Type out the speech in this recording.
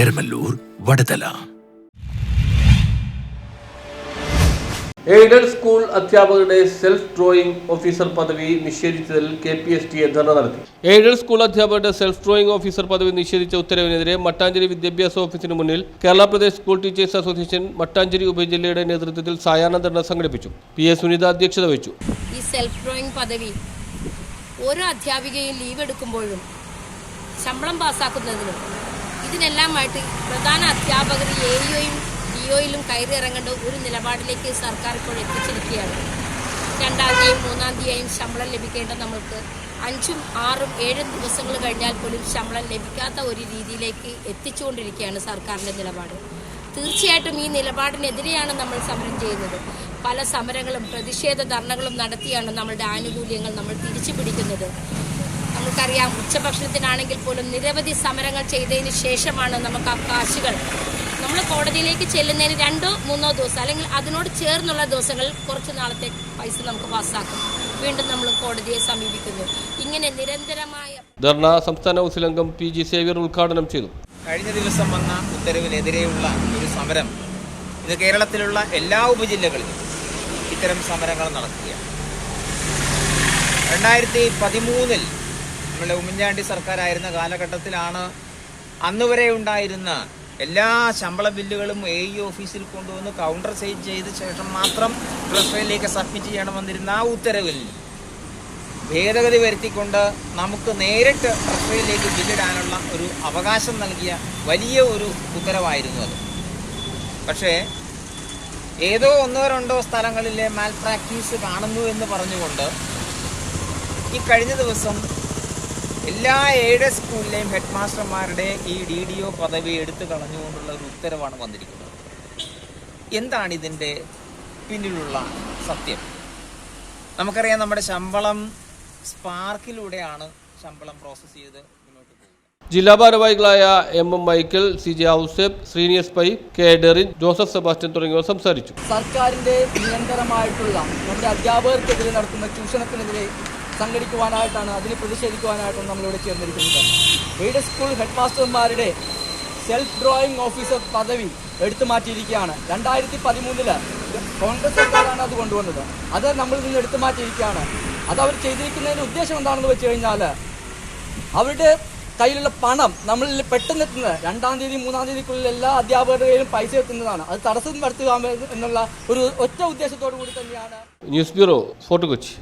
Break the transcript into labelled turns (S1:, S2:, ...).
S1: Eramallur Vadathala.
S2: Aided school അധ്യാപകരുടെ self drawing officer പദവി നിഷേധിച്ചതിൽ K P S T A dharna നടത്തി. Aided school അധ്യാപകരുടെ self drawing officer പദവി നിഷേധിച്ച ഉത്തരവിനെതിരെ മട്ടാഞ്ചേരി വിദ്യാഭ്യാസ ഓഫീസിന് മുന്നിൽ Kerala Pradesh school teachers association Mattancherry ഉപജില്ലയുടെ നേതൃത്വത്തിൽ സായാഹ്ന ധർണ സംഘടിപ്പിച്ചു. പി എ സുനിത അധ്യക്ഷത വഹിച്ചു.
S3: ഈ സെൽഫ് ഡ്രോയിങ് പദവി ഓരോ അധ്യാപികയും ലീവ് എടുക്കുമ്പോഴും ശമ്പളം പാസ്സാക്കുന്നതിനും ഇതിനെല്ലാമായിട്ട് പ്രധാന അധ്യാപകർ എ ഇഒയും ഡി ഒയിലും കയറി ഇറങ്ങേണ്ട ഒരു നിലപാടിലേക്ക് സർക്കാർ ഇപ്പോൾ എത്തിച്ചിരിക്കുകയാണ്. രണ്ടാം തീയതിയും മൂന്നാം തീയതിയും ശമ്പളം ലഭിക്കേണ്ട നമ്മൾക്ക് അഞ്ചും ആറും ഏഴും ദിവസങ്ങൾ കഴിഞ്ഞാൽ പോലും ശമ്പളം ലഭിക്കാത്ത ഒരു രീതിയിലേക്ക് എത്തിച്ചുകൊണ്ടിരിക്കുകയാണ് സർക്കാരിന്റെ നിലപാട്. തീർച്ചയായിട്ടും ഈ നിലപാടിനെതിരെയാണ് നമ്മൾ സമരം ചെയ്യുന്നത്. പല സമരങ്ങളും പ്രതിഷേധ ധർണകളും നടത്തിയാണ് നമ്മളുടെ ആനുകൂല്യങ്ങൾ നമ്മൾ തിരിച്ചു പിടിക്കുന്നത് നമുക്കറിയാം. ഉച്ചഭക്ഷണത്തിനാണെങ്കിൽ പോലും നിരവധി സമരങ്ങൾ ചെയ്തതിന് ശേഷമാണ് നമുക്ക് ആ കാശുകൾ. നമ്മൾ കോടതിയിലേക്ക് ചെല്ലുന്നതിന് രണ്ടോ മൂന്നോ ദിവസം അല്ലെങ്കിൽ അതിനോട് ചേർന്നുള്ള ദിവസങ്ങളിൽ കുറച്ച് നാളത്തെ പൈസ നമുക്ക് പാസ്സാക്കും. വീണ്ടും നമ്മൾ കോടതിയെ സമീപിക്കുന്നു. ഇങ്ങനെ നിരന്തരമായ
S2: ധർണ സംസ്ഥാന കൗൺസിൽ അംഗം പി ജി സേവ്യർ ഉദ്ഘാടനം ചെയ്തു.
S4: കഴിഞ്ഞ ദിവസം വന്ന ഉത്തരവിനെതിരെയുള്ള ഒരു സമരം ഇത് കേരളത്തിലുള്ള എല്ലാ ഉപജില്ലകളിലും ഇത്തരം സമരങ്ങൾ നടത്തുകയാണ് രണ്ടായിരത്തി പതിമൂന്നിൽ നമ്മുടെ ഉമ്മൻചാണ്ടി സർക്കാരായിരുന്ന കാലഘട്ടത്തിലാണ് അന്ന് വരെ ഉണ്ടായിരുന്ന എല്ലാ ശമ്പള ബില്ലുകളും എ ഇ ഓഫീസിൽ കൊണ്ടുവന്ന് കൗണ്ടർ സൈൻ ചെയ്ത ശേഷം മാത്രം ട്രഷറിയിലേക്ക് സബ്മിറ്റ് ചെയ്യണമെന്നിരുന്ന ആ ഉത്തരവിൽ ഭേദഗതി വരുത്തിക്കൊണ്ട് നമുക്ക് നേരിട്ട് ട്രഷറിയിലേക്ക് ബില്ലിടാനുള്ള ഒരു അവകാശം നൽകിയ വലിയ ഒരു ഉത്തരവായിരുന്നു അത്. പക്ഷേ ഏതോ ഒന്നോ രണ്ടോ സ്ഥലങ്ങളിലെ മാൽ പ്രാക്ടീസ് കാണുന്നു എന്ന് പറഞ്ഞുകൊണ്ട് ഈ കഴിഞ്ഞ ദിവസം എല്ലാ ഏഴ് സ്കൂളിലെയും ഹെഡ് മാസ്റ്റർമാരുടെ ഈ ഡി ഡി ഒ പദവി എടുത്തു കളഞ്ഞുകൊണ്ടുള്ള ഒരു ഉത്തരവാണ് വന്നിരിക്കുന്നത്. എന്താണ് ഇതിന്റെ പിന്നിലുള്ള സത്യം? നമുക്കറിയാം നമ്മുടെ ശമ്പളം സ്പാർക്കിലൂടെയാണ് ശമ്പളം പ്രോസസ്സ് ചെയ്ത്
S2: ജില്ലാ ഭാരവാഹികളായ M M Michael C J Ouseph Sreenivas Pai K Derin Joseph Sebastian തുടങ്ങിയവർ സംസാരിച്ചു.
S5: സർക്കാരിന്റെ നിരന്തരമായിട്ടുള്ള നമ്മുടെ അധ്യാപകർക്കെതിരെ നടത്തുന്ന ചൂഷണത്തിനെതിരെ സംഘടിക്കുവാനായിട്ടാണ് അതിനെ പ്രതിഷേധിക്കുവാനായിട്ടാണ് നമ്മളിവിടെ ചേർന്നിരിക്കുന്നത്. എയ്ഡ് സ്കൂൾ ഹെഡ് മാസ്റ്റർമാരുടെ സെൽഫ് ഡ്രോയിങ് ഓഫീസർ പദവി എടുത്തു മാറ്റിയിരിക്കുകയാണ്. രണ്ടായിരത്തി പതിമൂന്നിൽ കോൺഗ്രസ് സർക്കാരാണ് അത് കൊണ്ടുവന്നത്. അത് നമ്മളിൽ നിന്ന് എടുത്തു മാറ്റിയിരിക്കുകയാണ്. അത് അവർ ചെയ്തിരിക്കുന്നതിന്റെ ഉദ്ദേശം എന്താണെന്ന് വെച്ച് കഴിഞ്ഞാൽ അവരുടെ കയ്യിലുള്ള പണം നമ്മളിൽ പെട്ടെന്ന് എത്തുന്നത് രണ്ടാം തീയതി മൂന്നാം തീയതിക്കുള്ളിൽ എല്ലാ അധ്യാപകരുടെയും പൈസ എത്തുന്നതാണ്. അത് തടസ്സം വരുത്തുക എന്നുള്ള ഒരു ഒറ്റ ഉദ്ദേശത്തോടു കൂടി തന്നെയാണ്.
S2: News bureau fort Kochi.